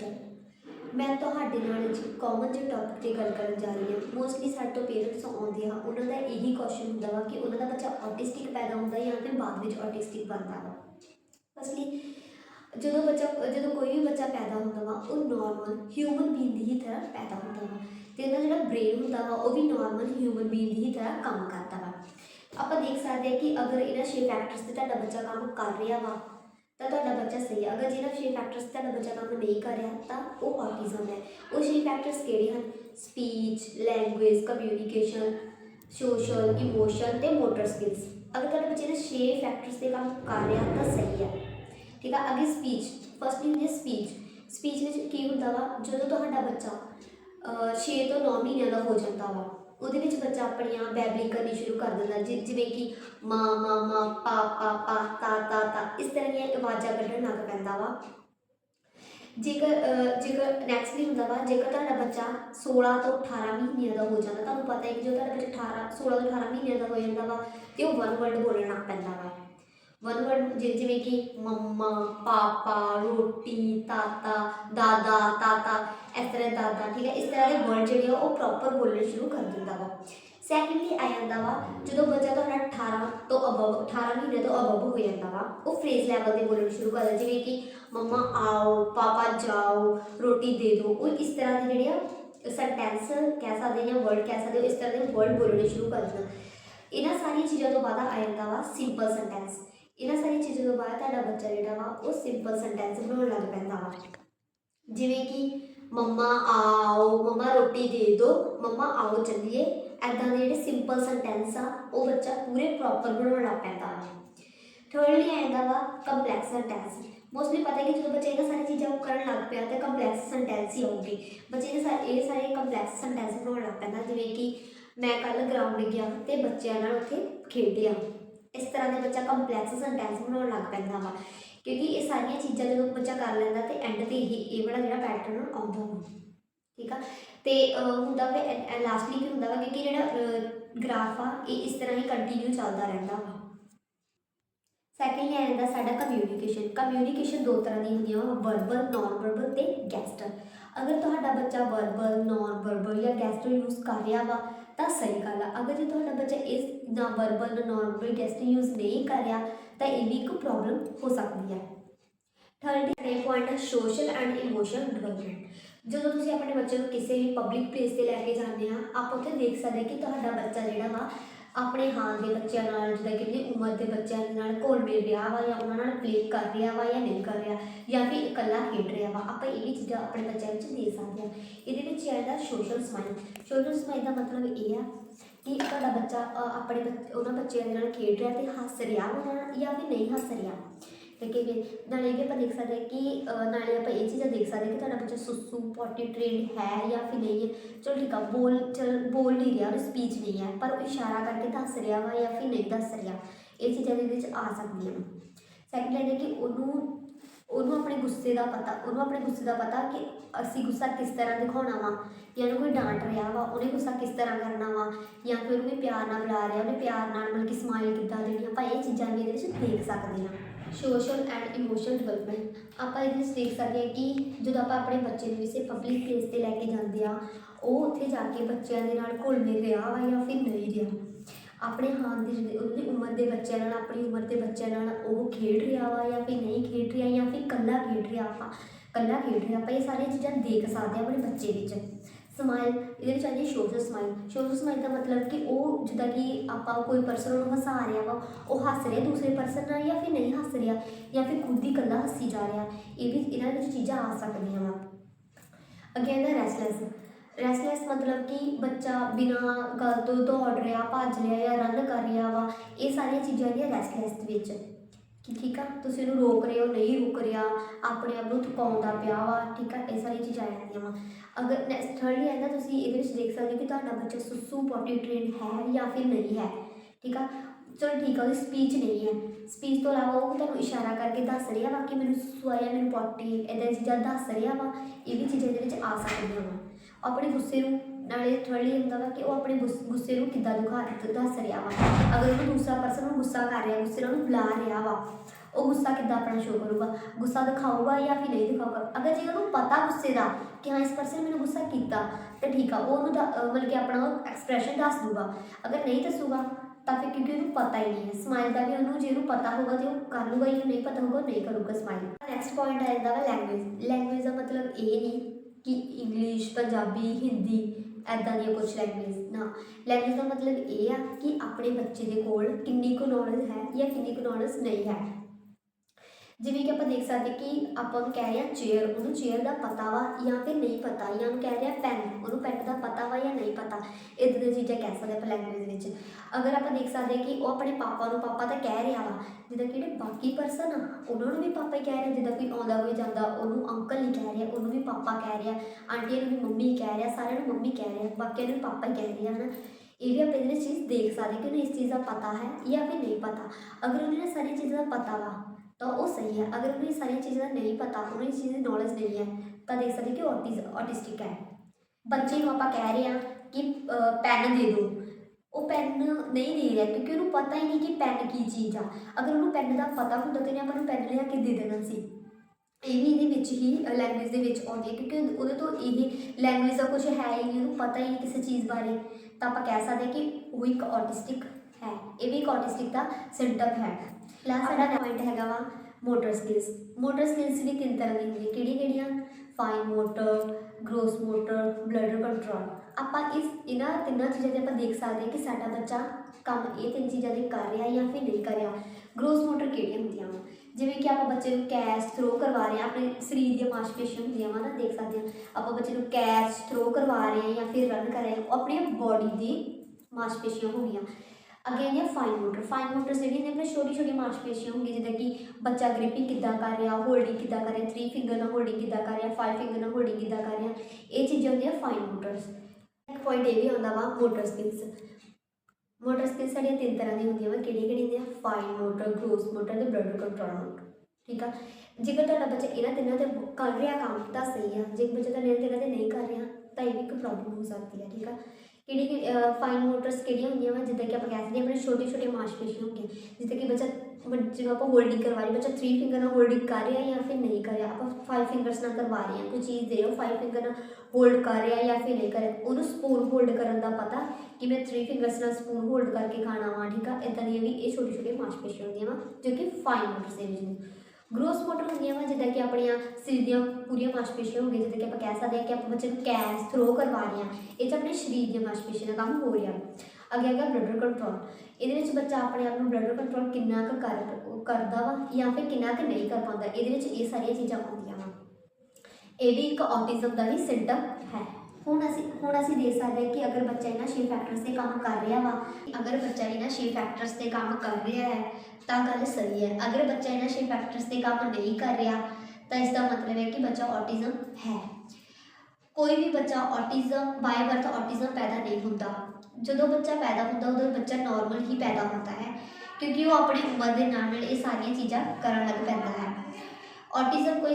Speech ਮੈਂ ਤੁਹਾਡੇ ਨਾਲ ਜੀ ਕਾਮਨ ਜਿਹੇ ਟੌਪਿਕ ਤੇ ਗੱਲ ਕਰਨ ਜਾ ਰਹੀ ਹਾਂ। ਮੋਸਟਲੀ ਸਾਡੇ ਤੋਂ ਪੇਰੈਂਟਸ ਆਉਂਦੇ ਆ, ਉਹਨਾਂ ਦਾ ਇਹੀ ਕੁਐਸਚਨ ਹੁੰਦਾ ਵਾ ਕਿ ਉਹਨਾਂ ਦਾ ਬੱਚਾ ਆਟਿਸਟਿਕ ਪੈਦਾ ਹੁੰਦਾ ਜਾਂ ਫਿਰ ਬਾਅਦ ਵਿੱਚ ਆਟਿਸਟਿਕ ਬਣਦਾ ਵਾ। ਫਸਲੀ ਜਦੋਂ ਬੱਚਾ, ਜਦੋਂ ਕੋਈ ਵੀ ਬੱਚਾ ਪੈਦਾ ਹੁੰਦਾ ਵਾ, ਉਹ ਨਾਰਮਲ ਹਿਊਮਨ ਬੀਇੰਗ ਦੀ ਹੀ ਤਰ੍ਹਾਂ ਪੈਦਾ ਹੁੰਦਾ ਵਾ। ਤੇ ਉਹਦਾ ਜਿਹੜਾ ਬ੍ਰੇਨ ਹੁੰਦਾ ਵਾ, ਉਹ ਵੀ ਨਾਰਮਲ ਹਿਊਮਨ ਬੀਇੰਗ ਦੀ ਹੀ ਤਰ੍ਹਾਂ ਕੰਮ ਕਰਦਾ ਵਾ। ਆਪਾਂ ਦੇਖ ਸਕਦੇ ਹਾਂ ਕਿ ਅਗਰ ਇਹਨਾਂ ਛੇ ਫੈਕਟਰਸ ਤੇ ਤੁਹਾਡਾ ਬੱਚਾ ਕੰਮ ਕਰ ਰਿਹਾ ਵਾ ਤਾਂ ਤੁਹਾਡਾ ਬੱਚਾ ਸਹੀ ਹੈ ਅਗਰ ਜਿਹਨਾਂ ਛੇ ਫੈਕਟਰਸ ਤੇ ਤੁਹਾਡਾ ਬੱਚਾ ਕੰਮ ਨਹੀਂ ਕਰ ਰਿਹਾ, ਤਾਂ ਉਹ ਆਟਿਜ਼ਮ ਹੈ? ਉਹ ਛੇ ਫੈਕਟਰਸ ਕਿਹੜੇ ਹਨ? Speech language communication social emotion ਤੇ ਮੋਟਰ ਸਕਿੱਲਸ ਅਗਰ ਤੁਹਾਡੇ ਬੱਚੇ ਨੇ ਛੇ ਫੈਕਟਰਸ ਤੇ ਕੰਮ ਕਰ ਰਿਹਾ, ਤਾਂ ਸਹੀ ਹੈ ਠੀਕ ਹੈ ਅੱਗੇ ਸਪੀਚ ਫਸਟਲੀ ਹੁੰਦੀ ਹੈ ਸਪੀਚ ਸਪੀਚ ਵਿੱਚ ਕੀ ਹੁੰਦਾ ਵਾ? ਜਦੋਂ ਤੁਹਾਡਾ ਬੱਚਾ 6 ਤੋਂ 9 ਮਹੀਨਿਆਂ ਦਾ ਹੋ ਜਾਂਦਾ ਵਾ ਉਹਦੇ ਵਿੱਚ ਬੱਚਾ ਆਪਣੀਆਂ ਬੈਬਲਿੰਗ ਕਰਨੀ ਸ਼ੁਰੂ ਕਰ ਦਿੰਦਾ ਜਿ- ਜਿਵੇਂ ਕਿ ਮਾਂ ਮਾ ਪਾ ਪਾ ਪਾ ਤਾ ਤਾ ਤਾ ਇਸ ਤਰ੍ਹਾਂ ਦੀਆਂ ਆਵਾਜ਼ਾਂ ਕੱਢਣ ਲੱਗ ਪੈਂਦਾ ਵਾ। ਜੇਕਰ ਅਹ, ਜੇਕਰ ਨੈਕਸਟਲੀ ਹੁੰਦਾ ਵਾ ਜੇਕਰ ਤੁਹਾਡਾ ਬੱਚਾ 16 ਤੋਂ 18 ਮਹੀਨਿਆਂ ਦਾ ਹੋ ਜਾਂਦਾ ਤੁਹਾਨੂੰ ਪਤਾ ਹੈ ਕਿ ਜੋ ਤੁਹਾਡਾ ਬੱਚਾ 18 16 ਤੋਂ 18 ਮਹੀਨਿਆਂ ਦਾ ਹੋ ਜਾਂਦਾ ਵਾ ਤੇ ਉਹ ਵਨ ਵਰਡ ਬੋਲਣ ਲੱਗ ਪੈਂਦਾ ਵਾ। ਵਨ ਵਰਡ ਜਿ- ਜਿਵੇਂ ਕਿ ਮੰਮਾ, ਪਾਪਾ, ਰੋਟੀ, ਤਾਤਾ, ਦਾਦਾ, ਤਾਤਾ, ਇਸ ਤਰ੍ਹਾਂ ਦਾਦਾ, ਠੀਕ ਹੈ, ਇਸ ਤਰ੍ਹਾਂ ਦੇ ਵਰਡ ਜਿਹੜੇ ਆ, ਉਹ ਪ੍ਰੋਪਰ ਬੋਲਣੇ ਸ਼ੁਰੂ ਕਰ ਦਿੰਦਾ ਵਾ। ਸੈਕੰਡਲੀ ਆ ਜਾਂਦਾ ਵਾ, ਜਦੋਂ ਬੱਚਾ ਤੁਹਾਡਾ 18 ਤੋਂ ਅਬਵ 18 ਮਹੀਨੇ ਤੋਂ ਅਬਵ ਹੋ ਜਾਂਦਾ ਵਾ, ਉਹ ਫਰੇਜ਼ ਲੈਵਲ ਤੇ ਬੋਲਣਾ ਸ਼ੁਰੂ ਕਰਦਾ ਜਿਵੇਂ ਕਿ ਮੰਮਾ ਆਓ, ਪਾਪਾ ਜਾਓ, ਰੋਟੀ ਦੇ ਦਿਓ, ਉਹ ਇਸ ਤਰ੍ਹਾਂ ਦੇ ਜਿਹੜੇ ਆ ਸੈਂਟੈਂਸ ਕਹਿ ਸਕਦੇ ਜਾਂ ਵਰਡ ਕਹਿ ਸਕਦੇ ਹੋ ਇਸ ਤਰ੍ਹਾਂ ਦੇ ਵਰਡ ਬੋਲਣੇ ਸ਼ੁਰੂ ਕਰ ਦਿੰਦਾ। ਇਹਨਾਂ ਸਾਰੀਆਂ ਚੀਜ਼ਾਂ ਤੋਂ ਬਾਅਦ ਆ ਜਾਂਦਾ ਵਾ ਸਿੰਪਲ ਸੈਂਟੈਂਸ ਇਹਨਾਂ ਸਾਰੀਆਂ ਚੀਜ਼ਾਂ ਤੋਂ ਬਾਅਦ ਤੁਹਾਡਾ ਬੱਚਾ ਜਿਹੜਾ ਵਾ, ਉਹ ਸਿੰਪਲ ਸੈਂਟੈਂਸ ਬਣਾਉਣ ਲੱਗ ਪੈਂਦਾ ਵਾ। ਜਿਵੇਂ ਕਿ, ਮੰਮਾ, ਆਓ, ਮੰਮਾ ਰੋਟੀ ਦੇ ਦਿਓ ਮੰਮਾ, ਆਓ ਚੱਲੀਏ। ਐਦਾਂ ਦੇ ਜਿਹੜੇ ਸਿੰਪਲ ਸੈਂਟੈਂਸ ਆ, ਉਹ ਬੱਚਾ ਪੂਰੇ ਪ੍ਰੋਪਰ ਬਣਾਉਣ ਲੱਗ ਪੈਂਦਾ ਵਾ। ਥਰਡਲੀ ਆਉਂਦਾ ਵਾ ਕੰਪਲੈਕਸ ਸੈਂਟੈਂਸ ਮੋਸਟਲੀ ਪਤਾ ਹੈ ਕਿ ਜਦੋਂ ਬੱਚੇ ਇਹਨਾਂ ਸਾਰੀਆਂ ਚੀਜ਼ਾਂ ਕਰਨ ਲੱਗ ਪਿਆ, ਤੇ ਕੰਪਲੈਕਸ ਸੈਂਟੈਂਸ ਹੀ ਆਉਂਦੀ ਬੱਚੇ ਨੇ ਸਾਰੇ ਇਹ ਸਾਰੇ ਕੰਪਲੈਕਸ ਸੈਂਟੈਂਸ ਬਣਾਉਣ ਲੱਗ ਪੈਂਦਾ, ਜਿਵੇਂ ਕਿ, ਮੈਂ ਕੱਲ ਗਰਾਊਂਡ ਗਿਆ ਤੇ ਬੱਚਿਆਂ ਨਾਲ ਉੱਥੇ ਖੇਡਿਆ। ਇਸ ਤਰ੍ਹਾਂ ਦੇ ਬੱਚਾ ਕੰਪਲੈਕਸ ਸੈਂਟੈਂਸ ਬਣਾਉਣ ਲੱਗ ਪੈਂਦਾ ਵਾ। ਕਿਉਂਕਿ ਇਹ ਸਾਰੀਆਂ ਚੀਜ਼ਾਂ ਜਦੋਂ ਬੱਚਾ ਕਰ ਲੈਂਦਾ ਤੇ ਐਂਡ ਤੇ ਇਹ ਇਹ ਵਾਲਾ ਜਿਹੜਾ ਪੈਟਰਨ ਆਉਂਦਾ ਵਾ। ਠੀਕ ਆ? ਤੇ ਹੁੰਦਾ ਵਾ ਲਾਸਟਲੀ ਕੀ ਹੁੰਦਾ ਵਾ ਕਿਉਂਕਿ ਜਿਹੜਾ ਗ੍ਰਾਫ ਆ, ਇਹ ਇਸ ਤਰ੍ਹਾਂ ਹੀ ਕੰਟੀਨਿਊ ਚੱਲਦਾ ਰਹਿੰਦਾ ਵਾ। ਸੈਕੰਡਲੀ ਆ ਜਾਂਦਾ ਸਾਡਾ ਕਮਿਊਨੀਕੇਸ਼ਨ ਕਮਿਊਨੀਕੇਸ਼ਨ ਦੋ ਤਰ੍ਹਾਂ ਦੀ ਹੁੰਦੀਆਂ ਵਾ ਵਰਬਲ ਨਾਨ ਵਰਬਲ ਤੇ ਗੈਸਟਰ ਅਗਰ ਤੁਹਾਡਾ ਬੱਚਾ ਵਰਬਲ ਨਾਨ ਵਰਬਲ ਜਾਂ ਗੈਸਟਰ ਯੂਜ਼ ਕਰ ਰਿਹਾ ਵਾ ਤਾਂ ਸਹੀ ਗੱਲ ਆ। ਅਗਰ ਜੇ ਤੁਹਾਡਾ ਬੱਚਾ ਇਸ ਨਾ ਵਰਬਲ ਨਾਨ ਵਰਬਲ ਯੂਜ਼ ਨਹੀਂ ਕਰ ਰਿਹਾ, ਤਾਂ ਇਹ ਵੀ ਇੱਕ ਪ੍ਰੋਬਲਮ ਹੋ ਸਕਦੀ ਹੈ ਥਰਡ ਡੇ ਪੁਆਇੰਟ ਹੈ ਸੋਸ਼ਲ ਐਂਡ ਇਮੋਸ਼ਨਲ ਡਿਵੈਲਪਮੈਂਟ ਜਦੋਂ ਤੁਸੀਂ ਆਪਣੇ ਬੱਚੇ ਨੂੰ ਕਿਸੇ ਵੀ ਪਬਲਿਕ ਪਲੇਸ ਤੇ ਲੈ ਕੇ ਜਾਂਦੇ ਆ, ਆਪਾਂ ਉੱਥੇ ਦੇਖ ਸਕਦੇ ਹਾਂ ਕਿ ਤੁਹਾਡਾ ਬੱਚਾ ਜਿਹੜਾ ਵਾ ਆਪਣੇ ਹਾਲ ਦੇ ਬੱਚਿਆਂ ਨਾਲ, ਜਿੱਦਾਂ ਕਿ ਉਮਰ ਦੇ ਬੱਚਿਆਂ ਦੇ ਨਾਲ ਘੋਲ ਮਿਲ ਰਿਹਾ ਵਾ ਜਾਂ ਉਹਨਾਂ ਨਾਲ ਪਲੇ ਕਰ ਰਿਹਾ ਵਾ ਜਾਂ ਨਹੀਂ ਕਰ ਰਿਹਾ, ਜਾਂ ਫਿਰ ਇਕੱਲਾ ਖੇਡ ਰਿਹਾ ਵਾ, ਆਪਾਂ ਇਹ ਵੀ ਚੀਜ਼ਾਂ ਆਪਣੇ ਬੱਚਿਆਂ ਵਿੱਚ ਦੇ ਸਕਦੇ ਹਾਂ। ਇਹਦੇ ਵਿੱਚ ਆਉਂਦਾ ਸੋਸ਼ਲ ਸਮਾਈਲ ਸੋਸ਼ਲ ਸਮਾਈਲ ਦਾ ਮਤਲਬ ਇਹ ਆ ਕਿ ਤੁਹਾਡਾ ਬੱਚਾ ਆਪਣੇ ਬੱਚ- ਉਹਨਾਂ ਬੱਚਿਆਂ ਦੇ ਨਾਲ ਖੇਡ ਰਿਹਾ ਤੇ ਹੱਸ ਰਿਹਾ ਵਾ ਜਾਂ- ਜਾਂ ਫਿਰ ਨਹੀਂ ਹੱਸ ਰਿਹਾ। ਠੀਕ ਹੈ ਨਾਲੇ ਇਹ ਵੀ ਆਪਾਂ ਦੇਖ ਸਕਦੇ ਹਾਂ ਕਿ ਨਾਲੇ ਆਪਾਂ ਇਹ ਚੀਜ਼ਾਂ ਦੇਖ ਸਕਦੇ ਕਿ ਤੁਹਾਡਾ ਬੱਚਾ ਸੁਸੂ ਪੋਟੀ ਟ੍ਰੇਨਡ ਹੈ ਜਾਂ ਫਿਰ ਨਹੀਂ ਹੈ। ਚਲੋ ਠੀਕ ਆ, ਬੋਲ, ਚਲ ਬੋਲ ਨਹੀਂ ਰਿਹਾ ਉਹ ਸਪੀਚ ਨਹੀਂ ਹੈ, ਪਰ ਉਹ ਇਸ਼ਾਰਾ ਕਰਕੇ ਦੱਸ ਰਿਹਾ ਵਾ ਜਾਂ ਫਿਰ ਨਹੀਂ ਦੱਸ ਰਿਹਾ, ਇਹ ਚੀਜ਼ਾਂ ਦੇ ਵਿੱਚ ਆ ਸਕਦੀਆਂ ਸੈਕਿੰਡ ਹੈ ਕਿ ਉਹਨੂੰ ਉਹਨੂੰ ਆਪਣੇ ਗੁੱਸੇ ਦਾ ਪਤਾ, ਉਹਨੂੰ ਆਪਣੇ ਗੁੱਸੇ ਦਾ ਪਤਾ ਕਿ ਅਸੀਂ ਗੁੱਸਾ ਕਿਸ ਤਰ੍ਹਾਂ ਦਿਖਾਉਣਾ ਵਾ, ਜਾਂ ਉਹਨੂੰ ਕੋਈ ਡਾਂਟ ਰਿਹਾ ਵਾ, ਉਹਨੇ ਗੁੱਸਾ ਕਿਸ ਤਰ੍ਹਾਂ ਕਰਨਾ ਵਾ, ਜਾਂ ਫਿਰ ਉਹਨੂੰ ਕੋਈ ਪਿਆਰ ਨਾਲ ਬੁਲਾ ਰਿਹਾ, ਉਹਨੇ ਪਿਆਰ ਨਾਲ ਮਤਲਬ ਕਿ ਸਮਾਈਲ ਕਿੱਦਾਂ ਦੇਣੀ ਆਪਾਂ ਇਹ ਚੀਜ਼ਾਂ ਵੀ ਇਹਦੇ ਵਿੱਚ ਦੇਖ ਸਕਦੇ ਹਾਂ। ਸੋਸ਼ਲ ਐਂਡ ਇਮੋਸ਼ਨਲ ਡਿਵੈਲਪਮੈਂਟ ਆਪਾਂ ਇਹਦੇ ਵਿੱਚ ਦੇਖ ਸਕਦੇ ਹਾਂ ਕਿ ਜਦੋਂ ਆਪਾਂ ਆਪਣੇ ਬੱਚੇ ਨੂੰ ਕਿਸੇ ਪਬਲਿਕ ਪਲੇਸ ਤੇ ਲੈ ਕੇ ਜਾਂਦੇ ਆ, ਉਹ ਉੱਥੇ ਜਾ ਕੇ ਬੱਚਿਆਂ ਦੇ ਨਾਲ ਘੁਲ ਮਿਲ ਰਿਹਾ ਵਾ ਜਾਂ ਫਿਰ ਨਹੀਂ ਰਿਹਾ। ਆਪਣੇ ਹਾਂ ਦੀ ਜਿਹੜੇ ਉਹਦੀ ਉਮਰ ਦੇ ਬੱਚਿਆਂ ਨਾਲ, ਆਪਣੀ ਉਮਰ ਦੇ ਬੱਚਿਆਂ ਨਾਲ ਉਹ ਖੇਡ ਰਿਹਾ ਵਾ ਜਾਂ ਫਿਰ ਨਹੀਂ ਖੇਡ ਰਿਹਾ ਜਾਂ ਫਿਰ ਇਕੱਲਾ ਖੇਡ ਰਿਹਾ ਵਾ, ਇਕੱਲਾ ਖੇਡ ਰਿਹਾ ਆਪਾਂ ਇਹ ਸਾਰੀਆਂ ਚੀਜ਼ਾਂ ਦੇਖ ਸਕਦੇ ਹਾਂ ਆਪਣੇ ਬੱਚੇ ਵਿੱਚ। ਸਮਾਈਲ ਇਹਦੇ ਵਿੱਚ ਆਉਂਦੀ ਸੋਸ਼ਲ ਸਮਾਈਲ ਸੋਸ਼ਲ ਸਮਾਈਲ ਦਾ ਮਤਲਬ ਕਿ ਉਹ ਜਿੱਦਾਂ ਕਿ ਆਪਾਂ ਕੋਈ ਪਰਸਨ ਨੂੰ ਹਸਾ ਰਿਹਾ ਵਾ, ਉਹ ਹੱਸ ਰਿਹਾ ਦੂਸਰੇ ਪਰਸਨ ਨਾਲ ਜਾਂ ਫਿਰ ਨਹੀਂ ਹੱਸ ਰਿਹਾ ਜਾਂ ਫਿਰ ਖੁਦ ਹੀ ਇਕੱਲਾ ਹੱਸੀ ਜਾ ਰਿਹਾ, ਇਹ ਵੀ ਇਹਨਾਂ ਵਿੱਚ ਚੀਜ਼ਾਂ ਆ ਸਕਦੀਆਂ ਵਾ। ਅੱਗੇ ਆਉਂਦਾ ਰੈਸਲੈਸ ਰੈਸਲੈਸ ਮਤਲਬ ਕਿ ਬੱਚਾ ਬਿਨਾਂ ਗੱਲ ਤੋਂ ਦੌੜ ਰਿਹਾ, ਭੱਜ ਰਿਹਾ ਜਾਂ ਰਨ ਕਰ ਰਿਹਾ ਵਾ, ਇਹ ਸਾਰੀਆਂ ਚੀਜ਼ਾਂ ਦੀਆਂ ਰੈਸਲੈਸ ਵਿੱਚ। ਕਿ ਠੀਕ ਆ? ਤੁਸੀਂ ਉਹਨੂੰ ਰੋਕ ਰਹੇ ਹੋ, ਨਹੀਂ ਰੁਕ ਰਿਹਾ, ਆਪਣੇ ਆਪ ਨੂੰ ਥਕਾਉਂਦਾ ਪਿਆ ਵਾ, ਠੀਕ ਆ? ਇਹ ਸਾਰੀਆਂ ਚੀਜ਼ਾਂ ਆ ਜਾਂਦੀਆਂ ਵਾ। ਅਗਰ ਨੈਕਸਟ ਥਰਡਲੀ ਆਂਦਾ ਤੁਸੀਂ ਇਹਦੇ ਵਿੱਚ ਦੇਖ ਸਕਦੇ ਹੋ ਕਿ ਤੁਹਾਡਾ ਬੱਚਾ ਸੁਸੂ ਪੋਟੀ ਟ੍ਰੇਨਡ ਹੈ ਜਾਂ ਫਿਰ ਨਹੀਂ ਹੈ, ਠੀਕ ਆ? ਚਲੋ ਠੀਕ ਆ, ਉਹਦੀ ਸਪੀਚ ਨਹੀਂ ਹੈ। ਸਪੀਚ ਤੋਂ ਇਲਾਵਾ ਉਹ ਤੁਹਾਨੂੰ ਇਸ਼ਾਰਾ ਕਰਕੇ ਦੱਸ ਰਿਹਾ ਵਾ ਕਿ ਮੈਨੂੰ ਸੁਸੂ ਆਇਆ ਮੈਨੂੰ ਪੋਟੀ ਇਦਾਂ ਚੀਜ਼ਾਂ ਦੱਸ ਰਿਹਾ ਵਾ, ਇਹ ਵੀ ਚੀਜ਼ਾਂ ਇਹਦੇ ਵਿੱਚ ਆ ਸਕਦੀਆਂ ਵਾ। ਆਪਣੇ ਗੁੱਸੇ ਨੂੰ ਨਾਲੇ ਥਰਡਲੀ ਹੁੰਦਾ ਵਾ ਕਿ ਉਹ ਆਪਣੇ ਗੁੱਸ- ਗੁੱਸੇ ਨੂੰ ਕਿੱਦਾਂ ਦਿਖਾ ਦੱਸ ਰਿਹਾ ਵਾ। ਅਗਰ ਉਹ ਦੂਸਰਾ ਪਰਸਨ ਨੂੰ ਗੁੱਸਾ ਕਰ ਰਿਹਾ, ਗੁੱਸੇ ਨਾਲ ਉਹਨੂੰ ਬੁਲਾ ਰਿਹਾ ਵਾ, ਉਹ ਗੁੱਸਾ ਕਿੱਦਾਂ ਆਪਣਾ ਸ਼ੋਅ ਕਰੂਗਾ? ਗੁੱਸਾ ਦਿਖਾਊਗਾ ਜਾਂ ਫਿਰ ਨਹੀਂ ਦਿਖਾਊਗਾ? ਅਗਰ ਜੇ ਉਹਨੂੰ ਪਤਾ ਗੁੱਸੇ ਦਾ ਕਿ ਹਾਂ, ਇਸ ਪਰਸਨ ਨੇ ਮੈਨੂੰ ਗੁੱਸਾ ਕੀਤਾ, ਤਾਂ ਠੀਕ ਆ, ਉਹ ਉਹਨੂੰ ਦਾ- ਅਹ ਮਤਲਬ ਕਿ ਆਪਣਾ ਐਕਸਪ੍ਰੈਸ਼ਨ ਦੱਸ ਦੂਗਾ। ਅਗਰ ਨਹੀਂ ਦੱਸੂਗਾ, ਤਾਂ ਫਿਰ ਕਿਉਂਕਿ ਉਹਨੂੰ ਪਤਾ ਹੀ ਨਹੀਂ ਹੈ। ਸਮਾਈਲ ਦਾ ਵੀ ਉਹਨੂੰ ਜੇ ਉਹਨੂੰ ਪਤਾ ਹੋਊਗਾ ਤੇ ਉਹ ਕਰ ਲੂਗਾ ਜਾਂ ਨਹੀਂ ਪਤਾ ਹੋਊਗਾ, ਉਹ ਨਹੀਂ ਕਰੂਗਾ ਸਮਾਈਲ ਨੈਕਸਟ ਪੁਆਇੰਟ ਆ ਜਾਂਦਾ ਵਾ ਲੈਂਗੁਏਜ ਲੈਂਗੁਏਜ ਦਾ ਮਤਲਬ ਇਹ ਨਹੀਂ ਕਿ ਇੰਗਲਿਸ਼ ਪੰਜਾਬੀ, ਹਿੰਦੀ ਐਦਾਂ ਦੀਆਂ ਕੁਝ ਲੈਂਗੁਏਜ ਨਾ। ਲੈਂਗੁਏਜ ਦਾ ਮਤਲਬ ਇਹ ਆ ਕਿ ਆਪਣੇ ਬੱਚੇ ਦੇ ਕੋਲ ਕਿੰਨੀ ਕੁ ਨੌਲੇਜ ਹੈ ਜਾਂ ਕਿੰਨੀ ਕੁ ਨੌਲੇਜ ਨਹੀਂ ਹੈ। ਜਿਵੇਂ ਕਿ ਆਪਾਂ ਦੇਖ ਸਕਦੇ ਕਿ ਆਪਾਂ ਨੂੰ ਕਹਿ ਰਹੇ ਹਾਂ ਚੇਅਰ ਉਹਨੂੰ ਚੇਅਰ ਦਾ ਪਤਾ ਵਾ ਜਾਂ ਫਿਰ ਨਹੀਂ ਪਤਾ, ਜਾਂ ਉਹਨੂੰ ਕਹਿ ਰਹੇ ਆ ਪੈਨ ਉਹਨੂੰ ਪੈਨ ਦਾ ਪਤਾ ਵਾ ਜਾਂ ਨਹੀਂ ਪਤਾ, ਇਦਾਂ ਦੀਆਂ ਚੀਜ਼ਾਂ ਕਹਿ ਸਕਦੇ ਆਪਾਂ ਲੈਂਗੁਏਜ ਵਿੱਚ। ਅਗਰ ਆਪਾਂ ਦੇਖ ਸਕਦੇ ਕਿ ਉਹ ਆਪਣੇ ਪਾਪਾ ਨੂੰ ਪਾਪਾ ਤਾਂ ਕਹਿ ਰਿਹਾ ਵਾ, ਜਿੱਦਾਂ ਕਿ ਜਿਹੜੇ ਬਾਕੀ ਪਰਸਨ ਆ, ਉਹਨਾਂ ਨੂੰ ਵੀ ਪਾਪਾ ਹੀ ਕਹਿ ਰਿਹਾ ਜਿੱਦਾਂ ਕੋਈ ਆਉਂਦਾ ਕੋਈ ਜਾਂਦਾ, ਉਹਨੂੰ ਅੰਕਲ ਨਹੀਂ ਕਹਿ ਰਿਹਾ, ਉਹਨੂੰ ਵੀ ਪਾਪਾ ਕਹਿ ਰਿਹਾ ਆਂਟੀ ਨੂੰ ਵੀ ਮੰਮੀ ਕਹਿ ਰਿਹਾ, ਸਾਰਿਆਂ ਨੂੰ ਮੰਮੀ ਕਹਿ ਰਿਹਾ, ਬਾਕੀਆਂ ਨੂੰ ਵੀ ਪਾਪਾ ਹੀ ਕਹਿ ਰਿਹਾ ਹਨਾ। ਇਹ ਵੀ ਆਪਾਂ ਇਹਦੇ ਚੀਜ਼ ਦੇਖ ਸਕਦੇ ਕਿ ਉਹਨੂੰ ਇਸ ਚੀਜ਼ ਦਾ ਪਤਾ ਹੈ ਜਾਂ ਫਿਰ ਨਹੀਂ ਪਤਾ। ਅਗਰ ਉਹਨੂੰ ਇਹ ਸਾਰੀਆਂ ਚੀਜ਼ਾਂ ਦਾ ਪਤਾ ਵਾ ਤਾਂ ਉਹ ਸਹੀ ਹੈ। ਅਗਰ ਉਹਨੂੰ ਇਹ ਸਾਰੀਆਂ ਚੀਜ਼ਾਂ ਦਾ ਨਹੀਂ ਪਤਾ, ਉਹਨੂੰ ਇਸ ਚੀਜ਼ ਦੀ ਨੌਲੇਜ ਨਹੀਂ ਹੈ, ਤਾਂ ਦੇਖ ਸਕਦੇ ਕਿ ਆਟਿਜ਼ ਆਟਿਸਟਿਕ ਹੈ। ਬੱਚੇ ਨੂੰ ਆਪਾਂ ਕਹਿ ਰਹੇ ਹਾਂ ਕਿ ਪੈਨ ਦੇ ਦਿਓ। ਉਹ ਪੈਨ ਨਹੀਂ ਦੇ ਰਿਹਾ ਕਿਉਂਕਿ ਉਹਨੂੰ ਪਤਾ ਹੀ ਨਹੀਂ ਕਿ ਪੈਨ ਕੀ ਚੀਜ਼ ਆ। ਅਗਰ ਉਹਨੂੰ ਪੈਨ ਦਾ ਪਤਾ ਹੁੰਦਾ ਤਾਂ ਉਹਨੇ ਆਪਾਂ ਨੂੰ ਪੈਨ ਲਿਆ ਕੇ ਦੇ ਦੇਣਾ ਸੀ। ਇਹ ਵੀ ਇਹਦੇ ਵਿੱਚ ਹੀ ਲੈਂਗੁਏਜ ਦੇ ਵਿੱਚ ਆਉਂਦੀ ਹੈ ਕਿਉਂਕਿ ਉਹਦੇ ਤੋਂ ਇਹ ਲੈਂਗੁਏਜ ਦਾ ਕੁਝ ਹੈ ਹੀ ਨਹੀਂ, ਉਹਨੂੰ ਪਤਾ ਹੀ ਨਹੀਂ ਕਿਸੇ ਚੀਜ਼ ਬਾਰੇ। ਤਾਂ ਆਪਾਂ ਕਹਿ ਸਕਦੇ ਕਿ ਉਹ ਇੱਕ ਆਟਿਸਟਿਕ ਹੈ। ਇਹ ਵੀ ਇੱਕ ਆਟਿਸਟਿਕ ਦਾ ਸਿੰਪਟਮ ਹੈ। ਲਾਸਟ ਸਾਡਾ ਪੁਆਇੰਟ ਹੈਗਾ ਵਾ ਮੋਟਰ ਸਕਿੱਲਸ ਮੋਟਰ ਸਕਿੱਲਸ ਵੀ ਤਿੰਨ ਤਰ੍ਹਾਂ ਦੀ ਹੁੰਦੀਆਂ ਕਿਹੜੀ ਕਿਹੜੀਆਂ? Fine motor gross motor bladder control ਆਪਾਂ ਇਸ, ਇਹਨਾਂ ਤਿੰਨਾਂ ਚੀਜ਼ਾਂ ਦੇ ਆਪਾਂ ਦੇਖ ਸਕਦੇ ਹਾਂ ਕਿ ਸਾਡਾ ਬੱਚਾ ਕੰਮ ਇਹ ਤਿੰਨ ਚੀਜ਼ਾਂ ਦੇ ਕਰ ਰਿਹਾ ਜਾਂ ਫਿਰ ਨਹੀਂ ਕਰ ਰਿਹਾ। ਗ੍ਰੋਸ ਮੋਟਰ ਕਿਹੜੀਆਂ ਹੁੰਦੀਆਂ ਵਾ? ਜਿਵੇਂ ਕਿ ਆਪਾਂ ਬੱਚੇ ਨੂੰ ਕੈਚ ਥਰੋ ਕਰਵਾ ਰਹੇ ਹਾਂ, ਆਪਣੇ ਸਰੀਰ ਦੀਆਂ ਮਾਸਪੇਸ਼ੀਆਂ ਹੁੰਦੀਆਂ ਵਾ ਨਾ, ਦੇਖ ਸਕਦੇ ਹਾਂ। ਆਪਾਂ ਬੱਚੇ ਨੂੰ ਕੈਚ ਥਰੋ ਕਰਵਾ ਰਹੇ ਹਾਂ ਜਾਂ ਫਿਰ ਰਨ ਕਰ ਰਹੇ ਹਾਂ, ਉਹ ਆਪਣੀ ਬੋਡੀ ਦੀ ਮਾਸਪੇਸ਼ੀਆਂ ਹੋ ਗਈਆਂ। ਅੱਗੇ ਆਈਆਂ ਫਾਈਨ ਮੋਟਰ ਫਾਈਨ ਮੋਟਰ ਜਿਹੜੀਆਂ ਨੇ ਆਪਣੇ ਛੋਟੀ ਛੋਟੀ ਮਾਸਪੇਸ਼ੀਆਂ ਹੋਣਗੀਆਂ ਜਿੱਦਾਂ ਕਿ ਬੱਚਾ ਗ੍ਰਿਪਿੰਗ ਕਿੱਦਾਂ ਕਰ ਰਿਹਾ ਹੋਲਡਿੰਗ ਕਿੱਦਾਂ ਕਰ ਰਿਹਾ 3 ਫਿੰਗਰ ਨਾਲ ਹੋਲਡਿੰਗ ਕਿੱਦਾਂ ਕਰ ਰਿਹਾ 5 ਫਿੰਗਰ ਨਾਲ ਹੋਲਡਿੰਗ ਕਿੱਦਾਂ ਕਰ ਰਿਹਾ, ਇਹ ਚੀਜ਼ਾਂ ਹੁੰਦੀਆਂ ਫਾਈਨ ਮੋਟਰਸ ਇੱਕ ਪੁਆਇੰਟ ਇਹ ਵੀ ਆਉਂਦਾ ਵਾ ਮੋਟਰ ਸਕਿਲਸ ਮੋਟਰ ਸਕਿਲਸ ਸਾਡੀਆਂ ਤਿੰਨ ਤਰ੍ਹਾਂ ਦੀਆਂ ਹੁੰਦੀਆਂ ਵਾ, ਕਿਹੜੀਆਂ ਕਿਹੜੀਆਂ ਹੁੰਦੀਆਂ? ਫਾਈਨ ਮੋਟਰ ਗ੍ਰੋਸ ਮੋਟਰ ਤੇ ਬਲੱਡ ਕੰਟਰੋਲ ਮੋਟਰ ਠੀਕ ਆ? ਜੇਕਰ ਤੁਹਾਡਾ ਬੱਚਾ ਇਹਨਾਂ ਤਿੰਨਾਂ ਤੇ ਕਰ ਰਿਹਾ ਕੰਮ ਤਾਂ ਸਹੀ ਆ, ਜੇ ਬੱਚਾ ਤਾਂ ਇਹਨਾਂ ਤਿੰਨਾਂ ਤੇ ਨਹੀਂ ਕਰ ਰਿਹਾ, ਤਾਂ ਇਹ ਵੀ ਇੱਕ ਪ੍ਰੋਬਲਮ ਹੋ ਸਕਦੀ ਹੈ ਠੀਕ ਆ? ਕਿਹੜੀ ਕਿ ਫਾਈਨ ਮੋਟਰਸ ਕਿਹੜੀਆਂ ਹੁੰਦੀਆਂ ਵਾ? ਜਿੱਦਾਂ ਕਿ ਆਪਾਂ ਕਹਿ ਸਕਦੇ ਹਾਂ ਆਪਣੇ ਛੋਟੇ ਛੋਟੇ ਮਾਸਪੇਸ਼ੀਆਂ ਹੁੰਦੀਆਂ। ਜਿੱਦਾਂ ਕਿ ਬੱਚਾ ਜਿਵੇਂ ਆਪਾਂ ਹੋਲਡਿੰਗ ਕਰਵਾ ਰਹੇ ਬੱਚਾ 3 ਫਿੰਗਰ ਨਾਲ ਹੋਲਡਿੰਗ ਕਰ ਰਿਹਾ ਜਾਂ ਫਿਰ ਨਹੀਂ ਕਰ ਰਿਹਾ? ਆਪਾਂ 5 ਫਿੰਗਰਸ ਨਾਲ ਕਰਵਾ ਰਹੇ ਹਾਂ। ਕੋਈ ਚੀਜ਼ ਦੇ ਰਹੇ ਹੋ 5 ਫਿੰਗਰ ਨਾਲ ਹੋਲਡ ਕਰ ਰਿਹਾ ਜਾਂ ਫਿਰ ਨਹੀਂ ਕਰ ਰਿਹਾ? ਉਹਨੂੰ ਸਪੂਨ ਹੋਲਡ ਕਰਨ ਦਾ ਪਤਾ ਕਿ ਮੈਂ 3 ਫਿੰਗਰਸ ਨਾਲ ਸਪੂਨ ਹੋਲਡ ਕਰਕੇ ਖਾਣਾ ਵਾ, ਠੀਕ ਆ? ਇਦਾਂ ਦੀਆਂ ਵੀ ਇਹ ਛੋਟੀ ਛੋਟੀ ਮਾਸਪੇਸ਼ੀਆਂ ਹੁੰਦੀਆਂ ਵਾ, ਜੋ ਕਿ ਫਾਈਨ ਮੋਟਰਸ ਦੇ ਵਿੱਚ ਗ੍ਰੋਸ ਮੋਟਰ ਹੁੰਦੀਆਂ ਵਾ, ਜਿੱਦਾਂ ਕਿ ਆਪਣੀਆਂ ਸਰੀਰ ਦੀਆਂ ਪੂਰੀਆਂ ਮਾਸਪੇਸ਼ੀਆਂ ਹੋ ਗਈਆਂ, ਜਿੱਦਾਂ ਕਿ ਆਪਾਂ ਕਹਿ ਸਕਦੇ ਹਾਂ ਕਿ ਆਪਾਂ ਬੱਚੇ ਨੂੰ ਕੈਸ ਥਰੋ ਕਰਵਾ ਰਹੇ ਹਾਂ, ਇਹ 'ਚ ਆਪਣੇ ਸਰੀਰ ਦੀਆਂ ਮਾਸਪੇਸ਼ੀਆਂ ਦਾ ਕੰਮ ਹੋ ਰਿਹਾ। ਅੱਗੇ ਹੈਗਾ ਬਲੱਡਰ ਕੰਟਰੋਲ ਇਹਦੇ ਵਿੱਚ ਬੱਚਾ ਆਪਣੇ ਆਪ ਨੂੰ ਬਲੱਡਰ ਕੰਟਰੋਲ ਕਿੰਨਾ ਕੁ ਕਰ ਕਰਦਾ ਵਾ ਜਾਂ ਫਿਰ ਕਿੰਨਾ ਕੁ ਨਹੀਂ ਕਰ ਪਾਉਂਦਾ, ਇਹਦੇ ਵਿੱਚ ਇਹ ਸਾਰੀਆਂ ਚੀਜ਼ਾਂ ਆਉਂਦੀਆਂ ਵਾ। ਇਹ ਵੀ ਇੱਕ ਔਟਿਜ਼ਮ ਦਾ ਹੀ ਸਿੰਪਟਮ ਹੈ। ਹੁਣ ਅਸੀਂ ਹੁਣ ਅਸੀਂ ਦੇਖ ਸਕਦੇ ਹਾਂ ਕਿ ਅਗਰ ਬੱਚਾ ਇਹਨਾਂ ਛੇ ਫੈਕਟਰਸ ਤੇ ਕੰਮ ਕਰ ਰਿਹਾ ਵਾ, ਅਗਰ ਬੱਚਾ ਇਹਨਾਂ ਛੇ ਫੈਕਟਰਸ ਤੇ ਕੰਮ ਕਰ ਰਿਹਾ ਹੈ ਤਾਂ ਗੱਲ ਸਹੀ ਹੈ। ਅਗਰ ਬੱਚਾ ਇਹਨਾਂ ਛੇ ਫੈਕਟਰਸ ਤੇ ਕੰਮ ਨਹੀਂ ਕਰ ਰਿਹਾ, ਤਾਂ ਇਸ ਦਾ ਮਤਲਬ ਹੈ ਕਿ ਬੱਚਾ ਔਟਿਜ਼ਮ ਹੈ। ਕੋਈ ਵੀ ਬੱਚਾ ਔਟਿਜ਼ਮ ਬਾਏ ਬਰਥ ਔਟਿਜ਼ਮ ਪੈਦਾ ਨਹੀਂ ਹੁੰਦਾ। ਜਦੋਂ ਬੱਚਾ ਪੈਦਾ ਹੁੰਦਾ, ਉਦੋਂ ਬੱਚਾ ਨਾਰਮਲ ਹੀ ਪੈਦਾ ਹੁੰਦਾ ਹੈ, ਕਿਉਂਕਿ ਉਹ ਆਪਣੀ ਉਮਰ ਦੇ ਨਾਲ ਨਾਲ ਇਹ ਸਾਰੀਆਂ ਚੀਜ਼ਾਂ ਕਰਨ ਲੱਗ ਪੈਂਦਾ ਹੈ। ਔਟਿਜ਼ਮ ਕੋਈ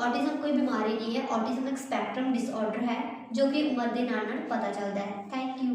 ਔਟਿਜ਼ਮ ਕੋਈ ਬਿਮਾਰੀ ਨਹੀਂ ਹੈ। ਔਟਿਜ਼ਮ ਇੱਕ ਸਪੈਕਟਰਮ ਡਿਸਆਰਡਰ ਹੈ, ਜੋ ਕਿ ਉਮਰ ਦੇ ਨਾਲ ਨਾਲ ਪਤਾ ਚੱਲਦਾ ਹੈ। Thank you